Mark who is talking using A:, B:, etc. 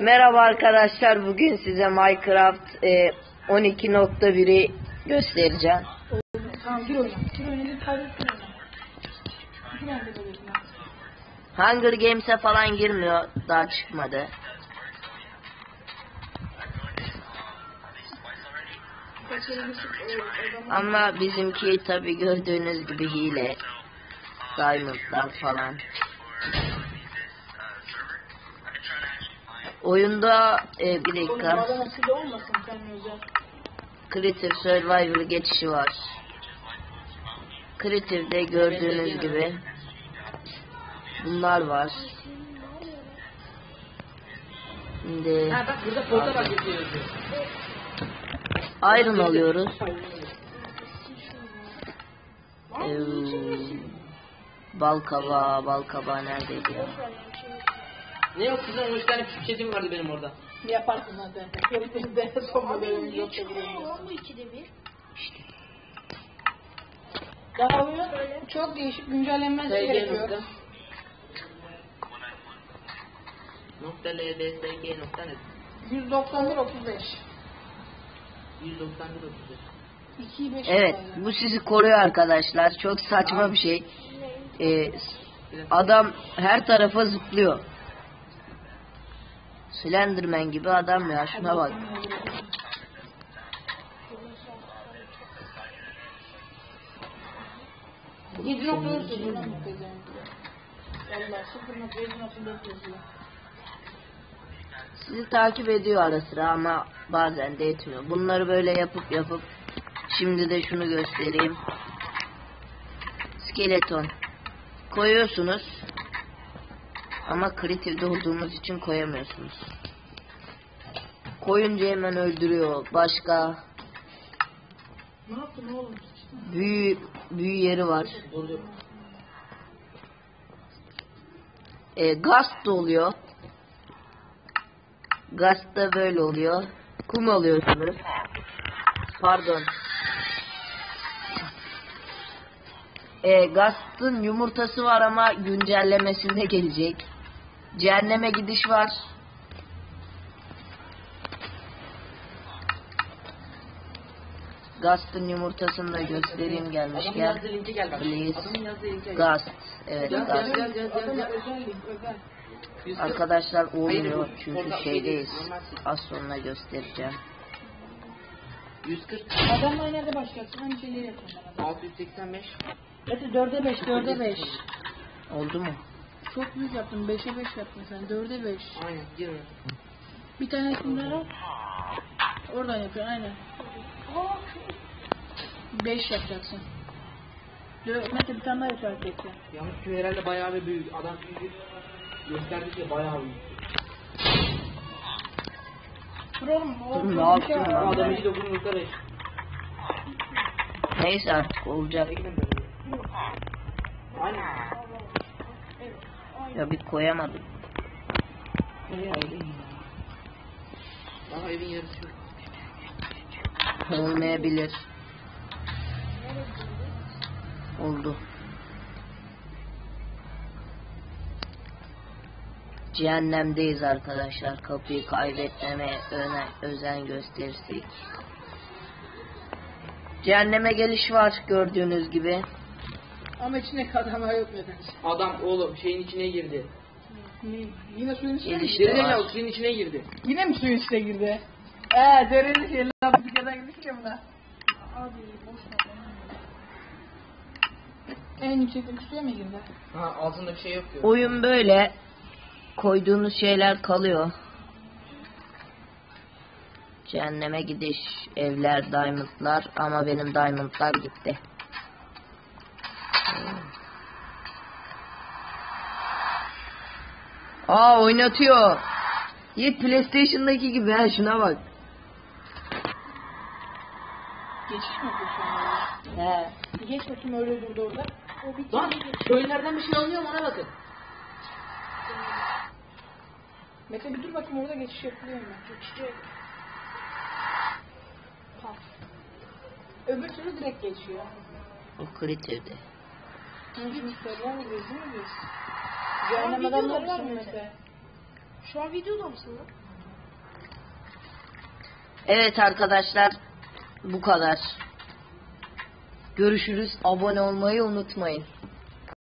A: Merhaba arkadaşlar bugün size Minecraft e, 12.1'i göstereceğim. Hunger Games'e falan girmiyor daha çıkmadı. Ama bizimki tabi gördüğünüz gibi hile. Diamondlar falan. Oyunda e, bir dakika. Creative Survival geçişi var. Creative'de gördüğünüz gibi bunlar var. Şimdi
B: Ha bak burada.
A: Iron alıyoruz. Ee, bal kabağı, bal kabağı neredeydi ya?
B: Ne yok kızım 13 tane çetim vardı benim orada.
C: Yaparsın zaten. De son modelimiz yok da bilemiyorsun. Daha oyun çok değişik güncellenmesi
B: SG
C: gerekiyor.
B: nokta. LDSG nokta net.
C: 191 35.
B: 191 35.
C: 2 5
A: Evet, bu sizi koruyor arkadaşlar. Çok saçma bir şey. Ee, adam her tarafa zıplıyor. Slenderman gibi adam ya şuna bak. Sizi takip ediyor ara sıra ama bazen de etmiyor. Bunları böyle yapıp yapıp şimdi de şunu göstereyim. Skeleton. Koyuyorsunuz. Ama kreatifde olduğumuz için koyamıyorsunuz. Koyunca hemen öldürüyor. Başka
C: Ne yaptın oğlum?
A: büyü büyü yeri var. E, gast da oluyor. Gast da böyle oluyor. Kum alıyorsunuz. Pardon. E, Gast'ın yumurtası var ama güncellemesinde gelecek. Cehenneme gidiş var. Gast'ın yumurtasını da göstereyim
B: Adamın yazdığı linke gel bak.
A: Please.
B: Adamın yazdığı linke gel.
A: Gast. Evet
B: Gel,
A: Gast.
B: gel, gel, gel, gel,
C: Adana
B: gel.
C: özellik özel.
B: 140.
A: Arkadaşlar olmuyor çünkü
B: portal
A: şeydeyiz.
B: şey.
A: Az sonra göstereceğim.
B: 140.
C: Adamlar nerede başlayacaksın? Hangi şeyleri bana?
B: 685.
C: Hadi 4'e 5, 4'e 5.
A: Oldu mu?
C: Çok büyük yaptın, 5'e 5 yaptın sen, 4'e 5.
B: Aynen gir.
C: Bir tanesini al. Oradan yapıyorsun, aynen. 5 yapacaksın. Dö- Mete bir tane daha işaret etti.
B: Yalnız şu herhalde bayağı bir büyük. Adam çünkü gösterdi ki bayağı büyük.
C: Dur oğlum, o
A: Ne
C: bir
A: yaptın
C: şey
A: lan?
C: var.
B: Adam 2.9 nokta 5.
A: Neyse artık olacak.
B: Aynen.
A: Ya bir koyamadım.
B: Daha evin yarısı.
A: Olmayabilir. Oldu. Cehennemdeyiz arkadaşlar. Kapıyı kaybetmeme öne, özen gösterirsek. Cehenneme geliş var gördüğünüz gibi.
C: Ama içinde kadama yok neden.
B: Adam oğlum şeyin içine girdi.
C: Yine suyun içine girdi?
B: Gerizekalı suyun içine girdi.
C: Yine mi suyun içine girdi? Eee derin şey lan bir kere girdik ya buna. Abi boş ver. En yüksekteki suya mı girdi?
B: Ha altında bir şey yok diyor.
A: Oyun böyle. Koyduğunuz şeyler kalıyor. Cehenneme gidiş, evler, diamondlar ama benim diamondlar gitti. Aa oynatıyor. Yiğit PlayStation'daki gibi ha şuna bak.
C: Geçiş mi an?
A: He.
C: Bir geç bakayım öyle durdu orada. O bir
B: Lan köylerden bir şey alınıyor mu ona bakın.
C: Mete bir dur bakayım orada geçiş yapılıyor mu? Geçecek. Pas. Öbür türlü direkt geçiyor.
A: O Creative'de.
C: Şimdi server mi gözü mü göz? Cehennem adamları var mı Mete?
D: Şu an videoda mısın lan?
A: Evet arkadaşlar bu kadar. Görüşürüz. Abone olmayı unutmayın.